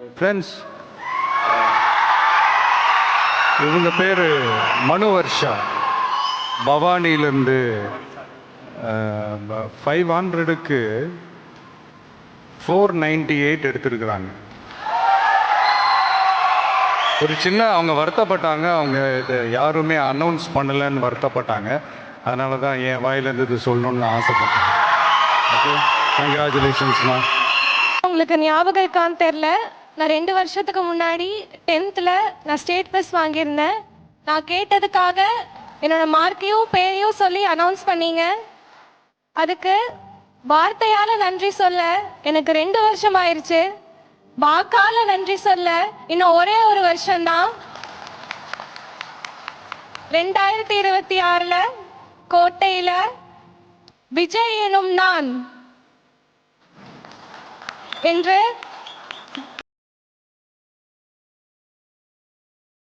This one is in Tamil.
ஃப்ரெண்ட்ஸ் இவங்க பேர் மனு வர்ஷா பவானியிலேருந்து ஃபைவ் ஹண்ட்ரடுக்கு ஃபோர் நைன்டி எயிட் எடுத்திருக்கிறாங்க. ஒரு சின்ன அவங்க வருத்தப்பட்டாங்க. அவங்க இதை யாருமே அனௌன்ஸ் பண்ணலைன்னு வருத்தப்பட்டாங்க. அதனால தான் என் வாயிலேருந்து இது சொல்லணும்னு ஆசைப்பட்டேன். ஓகே கங்க்ராச்சுலேஷன்ஸ்மா உங்களுக்கு ஞாபகம் இருக்கான்னு தெரில நான் ரெண்டு வருஷத்துக்கு முன்னாடி டென்த்தில் நான் ஸ்டேட் பஸ் வாங்கியிருந்தேன். நான் கேட்டதுக்காக என்னோட மார்க்கையும் பேரையும் சொல்லி அனௌன்ஸ் பண்ணீங்க. அதுக்கு வார்த்தையால் நன்றி சொல்ல எனக்கு ரெண்டு வருஷம் ஆயிடுச்சு வாக்கால நன்றி சொல்ல இன்னும் ஒரே ஒரு வருஷம்தான். ரெண்டாயிரத்தி இருபத்தி ஆறுல கோட்டையில விஜய் எனும் நான் என்று